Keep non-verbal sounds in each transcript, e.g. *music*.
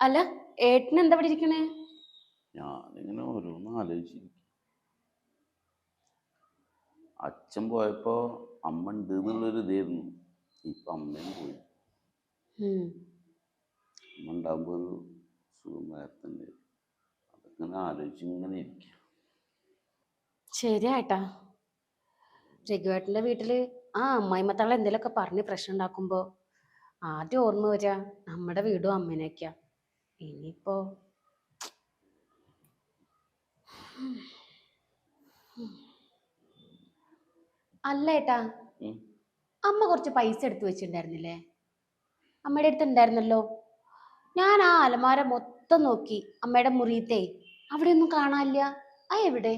അല്ല ഏട്ടൻ എന്താ ഇവിടെ ഇരിക്കണേ? ഞാനിങ്ങനെ ഓരോന്ന് ആലോചിച്ചിരിക്കും അച്ഛൻ പോയപ്പോ അമ്മ ഉണ്ട് എന്നുള്ളൊരു ഇതായിരുന്നു. ഇപ്പൊ അമ്മയും പോയി. അമ്മ ഉണ്ടാകുമ്പോ ഒരു സുഖം വേറെ തന്നെ. അതൊക്കെ ആലോചിച്ച് ഇങ്ങനെ ഇരിക്കും ശരിയാട്ടാ രഘുവേട്ടന്റെ വീട്ടിൽ ആ അമ്മായിമത്താളെ എന്തെങ്കിലുമൊക്കെ പറഞ്ഞ് പ്രശ്നം ഉണ്ടാക്കുമ്പോ ആദ്യം ഓർമ്മ വരിക നമ്മുടെ വീടും അമ്മേനൊക്കെയാ ഇനിയിപ്പോ അല്ല ഏട്ടാ അമ്മ കുറച്ച് പൈസ എടുത്തു വെച്ചിട്ടുണ്ടായിരുന്നില്ലേ? അമ്മയുടെ അടുത്ത് ഉണ്ടായിരുന്നല്ലോ. ഞാൻ ആ അലമാര മൊത്തം നോക്കി അമ്മയുടെ മുറിയത്തെ. അവിടെ ഒന്നും കാണാനില്ല. ആ എവിടെ?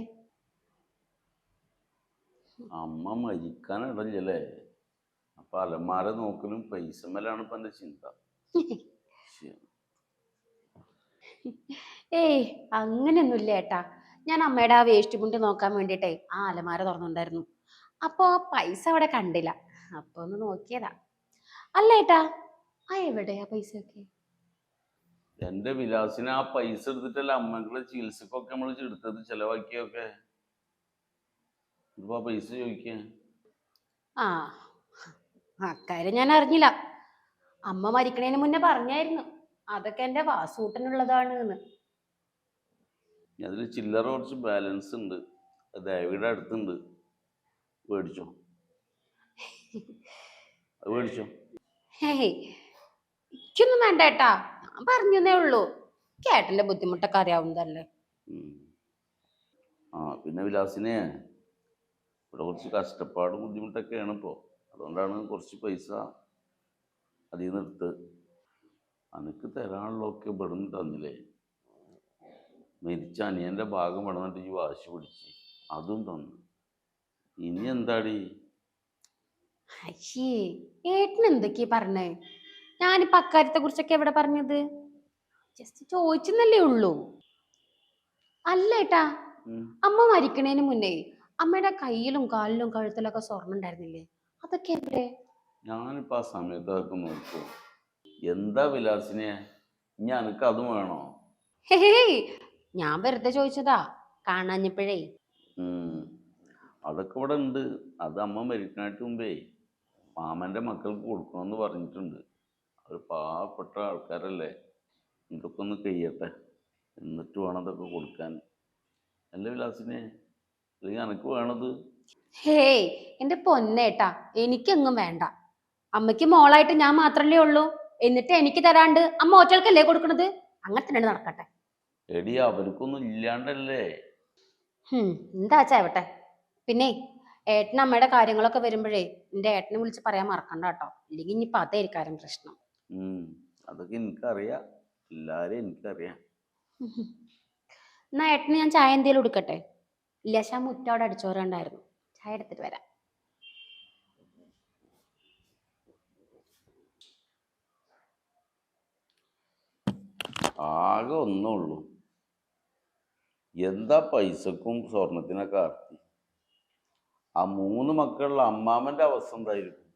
അമ്മ മരിക്കാനിടല്ലേ അപ്പൊ അലമാര നോക്കലും പൈസ മേലാണ് ഇപ്പൊ എന്റെ ചിന്ത. *laughs* ഏയ് അങ്ങനെയൊന്നുമില്ല ഏട്ടാ. ഞാൻ അമ്മയുടെ ആ വേസ്റ്റ് മുണ്ട് നോക്കാൻ വേണ്ടിട്ടേ ആ അലമാര തുറന്നുണ്ടായിരുന്നു. അപ്പൊ ആ പൈസ അവിടെ കണ്ടില്ല. അപ്പൊ ഒന്ന് നോക്കിയതാ. അല്ല ഏട്ടാ ആ എവിടെയാ പൈസ ഒക്കെ എന്റെ വിലാസിന് ആ പൈസ എടുത്തിട്ടല്ല അമ്മക്കുള്ള ചികിത്സക്കൊക്കെ നമ്മൾ എടുത്തത് ചെലവാക്കിയൊക്കെ? ഇപ്പൊ പൈസ ചോദിക്ക. ആ അക്കാര്യം ഞാൻ അറിഞ്ഞില്ല. അമ്മ മരിക്കണേന് മുന്നേ പറഞ്ഞായിരുന്നു. അതൊക്കെ എന്റെ വാസൂട്ടനുള്ളതാണ് എന്ന് അതിൽ ചില്ലറ കുറച്ച് ബാലൻസ് ഉണ്ട്. ദേവിയുടെ അടുത്തുണ്ട്. മേടിച്ചോ. മേടിച്ചോ. ഇക്കൊന്നും വേണ്ട ഏട്ടാ. ഞാൻ പറഞ്ഞതേ ഉള്ളൂ. കേട്ടന്റെ ബുദ്ധിമുട്ടൊക്കെ അറിയാവുന്നതല്ലേ. ആ പിന്നെ വിലാസിനെ ഇവിടെ കുറച്ച് കഷ്ടപ്പാടും ബുദ്ധിമുട്ടൊക്കെയാണ് ഇപ്പോൾ അതുകൊണ്ടാണ് കുറച്ച് പൈസ അതിൽ നിന്ന് എടുത്തത് അനക്ക് തരാനുള്ളതൊക്കെ ഇവിടുന്ന് തന്നില്ലേ? മരിച്ച അനിയന്റെ ഭാഗം വേണമെന്നിട്ട് ഈ വാശി പിടിച്ച് അതും തന്നു. ഇനി എന്താടി? ഏട്ടൻ എന്തൊക്കെയാ പറഞ്ഞേ? ഞാനിപ്പോ അക്കാര്യത്തെ കുറിച്ചൊക്കെ എവിടെ പറഞ്ഞത്? ജസ്റ്റ് ചോദിച്ചെന്നല്ലേ ഉള്ളൂ. അല്ല ഏട്ടാ അമ്മ മരിക്കണേന് മുന്നേ അമ്മയുടെ കയ്യിലും കാലിലും കഴുത്തിലൊക്കെ സ്വർണം ഉണ്ടായിരുന്നില്ലേ? അതൊക്കെ എവിടെ? ഞാനിപ്പോ ആ സമയത്ത് അതൊക്കെ നോക്കും എന്താ വിലാസിനെ? അനക്ക് അതും വേണോ? ഹേയ് ഞാൻ വെറുതെ ചോദിച്ചതാ. കാണാഞ്ഞപ്പോഴേ. ഉം. അതൊക്കെ ഇവിടെ ഉണ്ട്. അത് അമ്മ മരിക്കാനായിട്ട് മുമ്പേ മാമന്റെ മക്കൾക്ക് കൊടുക്കണമെന്ന് പറഞ്ഞിട്ടുണ്ട്. അവർ പാവപ്പെട്ട ആൾക്കാരല്ലേ? ഇതൊക്കെ ഒന്ന് കഴിയട്ടെ. എന്നിട്ട് വേണം അതൊക്കെ കൊടുക്കാൻ. അല്ല വിലാസിനെ? അല്ലെങ്കിൽ അനക്ക് വേണത്? ഹേയ് എന്റെ പൊന്നേട്ടാ. എനിക്കെങ്ങും വേണ്ട. അമ്മയ്ക്ക് മോളായിട്ട് ഞാൻ മാത്രല്ലേ ഉള്ളൂ. എന്നിട്ട് എനിക്ക് തരാണ്ട് അമ്മ ഒറ്റക്കല്ലേ കൊടുക്കണത്? അങ്ങനെ തന്നെ നടക്കട്ടെ. എടി അവർക്കൊന്നും ഇല്ലാണ്ടല്ലേ? എന്താ ചാവട്ടെ? പിന്നെ ഏട്ടൻ അമ്മയുടെ കാര്യങ്ങളൊക്കെ വരുമ്പോഴേ എന്റെ ഏട്ടനെ വിളിച്ച് പറയാൻ മറക്കണ്ട കേട്ടോ. ഇല്ലെങ്കിൽ ഇനിയിപ്പോ അതായിരിക്കാരും പ്രശ്നം. അതൊക്കെ എനിക്കറിയാം. എല്ലാരും എനിക്കറിയാം. എന്നാ ഏട്ടന് ഞാൻ ചായ എന്തേലും എടുക്കട്ടെ ഇല്ല ശാ മുറ്റോടെ അടിച്ചോരണ്ടായിരുന്നു. ചായ എടുത്തിട്ട് വരാം. ആകെ ഒന്നേ ഉള്ളൂ എന്താ പൈസക്കും സ്വർണത്തിനൊക്കെ ആർത്തി? ആ മൂന്ന് മക്കളുടെ അമ്മാമന്റെ അവസ്ഥ എന്തായിരിക്കും?